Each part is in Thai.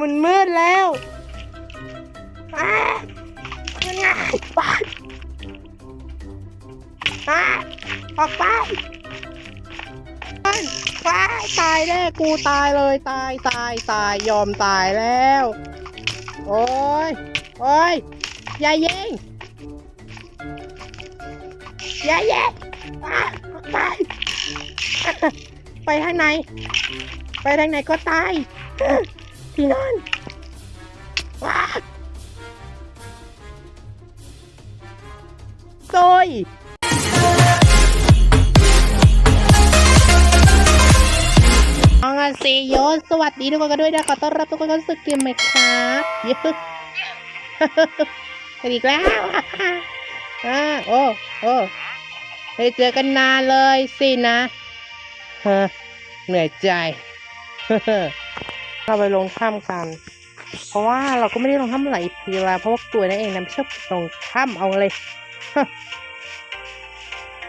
มันมืดแล้วอ้ามันง่ายไปอ้าออกไปไปตายแน่กูตายเลยตายตายตายยอมตายแล้ว โอ้ยโอ้ยอย่ายิงอย่ายิงอ้าออกไปไปทางไหน ไปทางไหนก็ตาย ที่นอนว้าโซยอังอาเซโยสวัสดีทุกคนกันด้วยนะขอต้อนรับทุกคนเข้าสู่เกมไหมครับเยอะกันอีกแล้วอ่าโอ้โอ้ไม่ได้เจอกันนานเลยสินะเฮ้อเหนื่อยใจเเราไปลงถ้ำกัน เพราะว่าเราก็ไม่ได้ลงถ้ำหลายปีแล้วเพราะว่ากลัวนั่นเองนะไม่ชอบลงถ้ำเอาเลย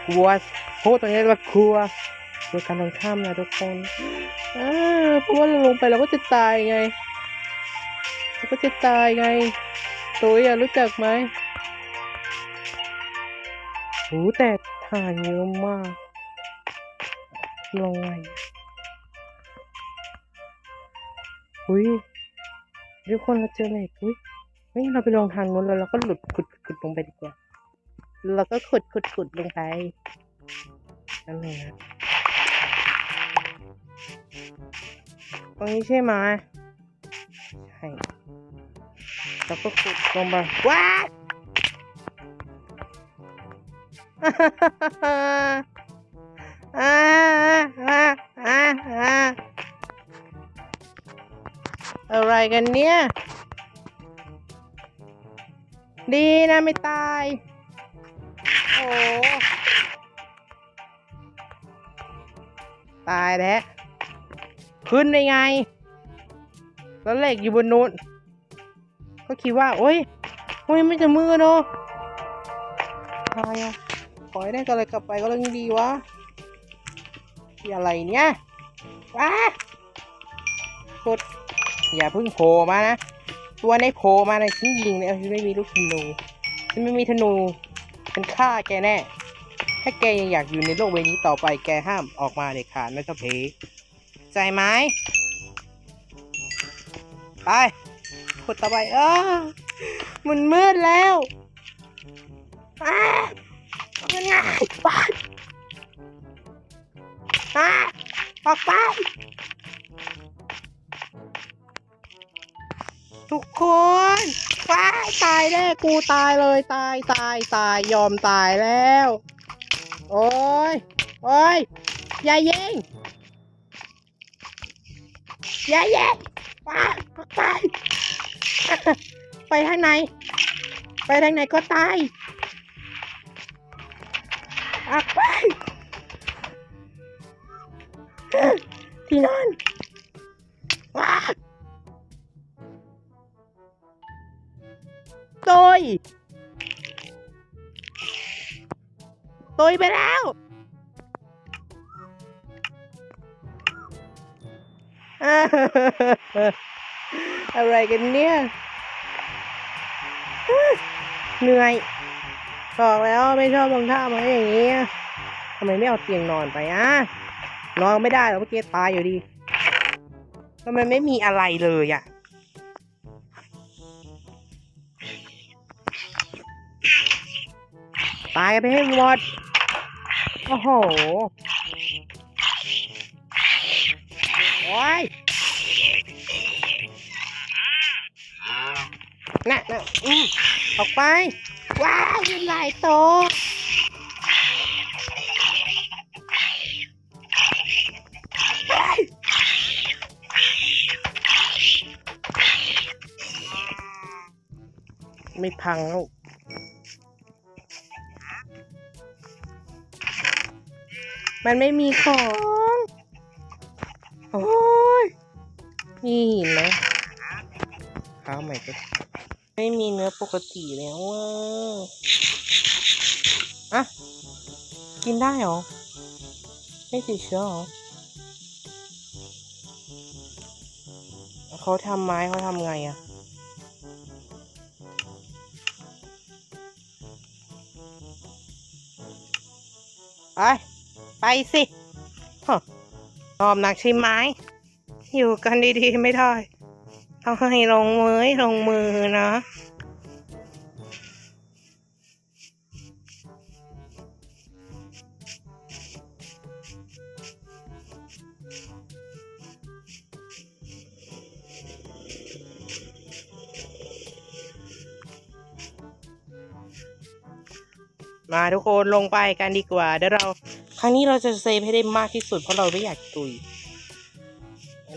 กลัวพูดตรงนี้ว่ากลัวกลัวการลงถ้ำนะทุกคนอ่าเพราะว่าเราลงไปเราก็จะตายไงเราก็จะตายไงตัวอย่ารู้จักไหมโหแต่ทานเยอะมากลงไง อุ้ยทุกคนเราเจอเหล็กอุ้ยเฮ้ยเราไปลงทางนู้นแล้วเราก็หลุดขุดขุดลงไปดีกว่าเราก็ขุดขุดขุดลงไปนั่นเลยนะตรงนี้ใช่ไหมใช่เราก็ขุดลงไปว้าอ่าอ่าอ่าอ่า อะไรกันเนี่ย ดีนะไม่ตาย โอ้ตายแล้ว ขึ้นได้ไง แล้วเหล็กอยู่บนนู้น ก็คิดว่า โอ้ยโอ้ยไม่จะมือเนาะตายอะขอให้ได้กอะไรกลับไปก็เรื่องดีวะอะไรเนี่ยว้าโคตร อย่าเพิ่งโผล่มานะ ตัวในโผล่มาในะฉันยิงเลยเอาฉันไม่มีลูกธนูฉันไม่มีธนูฉันฆ่าแกแน่ ถ้าแกยังอยากอยู่ในโลกใบนี้ต่อไปแกห้ามออกมาเด็ดขาดนะเจ้าเพใจไหมไปขุดต่อไปเออมันมืดแล้วอ้ามันง่ายไปอ้าออกไป ทุกคนว้าตายแน่กูตายเลยตายตายตายยอมตายแล้ว โอ้ยโอ้ยอย่ายิงอย่ายิงว้ายออกไปไปทางไหน ไปทางไหนก็ตายออกไปที่นอน ตุยไปแล้ว อะไรกันเนี่ย เหนื่อยบอกแล้วไม่ชอบลงท่ามาอย่างนี้ทำไมไม่เอาเตียงนอนไปอะนอนไม่ได้หรอกเมื่อกี้ตายอยู่ดีทำไมไม่มีอะไรเลยอะ ตายไปให้หมด โอ้โห โอ้ยน่ะน่ะอืมออกไป ว้าวยินหลายโตวไม่พังล้ว มันไม่มีของ โอ้ย นี่เห็นไหมข้าวใหม่ก็ไม่มีเนื้อปกติแล้วอะอะกินได้หรอ ไม่ติดเชื้อหรอเขาทำไม้เขาทำไงอะไป ไปสิฮะรอบหนักใช่ไหมอยู่กันดีๆไม่ได้ ต้องให้ลงมือลงมือนะมาทุกคนลงไปกันดีกว่าเดี๋ยวเรา ครั้งนี้เราจะเซฟให้ได้มากที่สุดเพราะเราไม่อยากตุย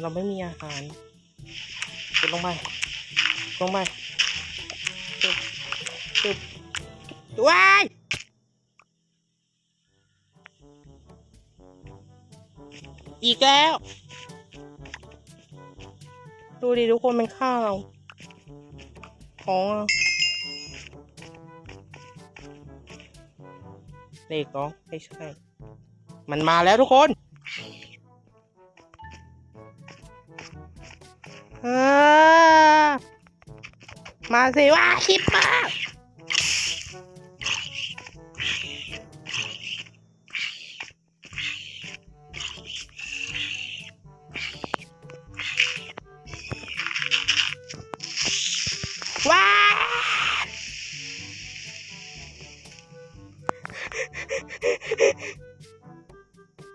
เราไม่มีอาหารกดลงไปลงไปตึบตึบว้ายอีกแล้ว ดูดิทุกคนมันฆ่าเราของเราเด็กเหรอไม่ใช่ มันมาแล้วทุกคนอ่ามาสิว่าคิดมา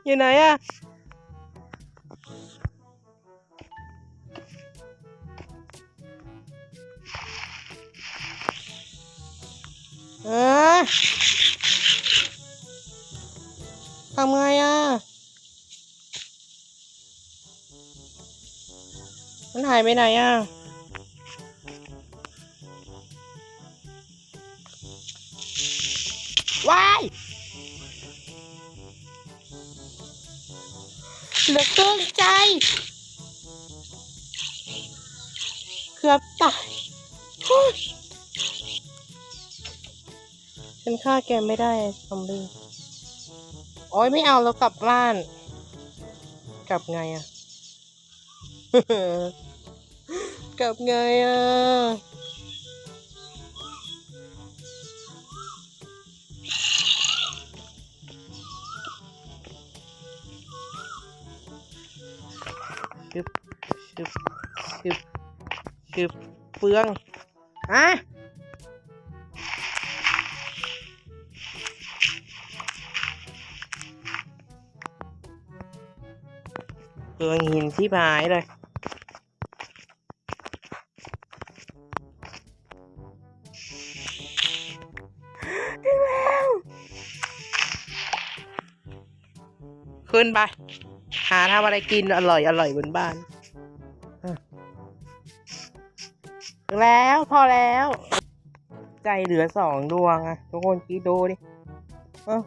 อยู่ไหนอะเออทำไงอะมันหายไปไหนอะว้าย เหลือเกินใจ เกือบตายฉันฆ่าแกไม่ได้ซอมบี้โอ้ยไม่เอาแล้วกลับบ้าน กลับไงอะกลับไงอะ ชึบชึบชึบชึบเฟืองอะเฟืองหินที่หายเลยถึงแล้วขึ้นไป หาทำอะไรกินอร่อยอร่อยบนบ้าน แล้วพอแล้ว ใจเหลือสองดวงอะทุกคนคิดดูดิเออ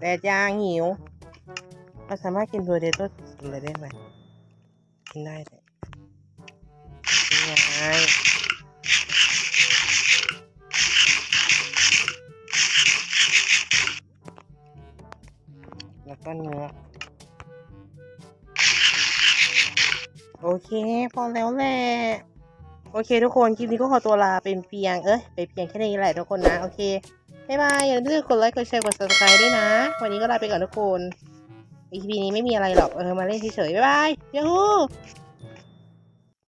แต่จางหิวเราสามารถกินโดยเดโต้เลยได้ไหมกินได้เลยนี่ไง แล้วก็เนื้อ โอเค พอแล้วแหละ โอเคทุกคน คลิปนี้ก็ขอตัวลาเป็นเพียง เอ้ยไปเพียงแค่นี้แหละทุกคนนะ โอเคบ๊ายบาย อย่าลืมกดไลค์ กดแชร์ กด subscribe ด้วยนะ วันนี้ก็ลาไปก่อนทุกคน อีพีนี้ไม่มีอะไรหรอก เออ มาเล่นเฉยๆบ๊ายบายยูฮู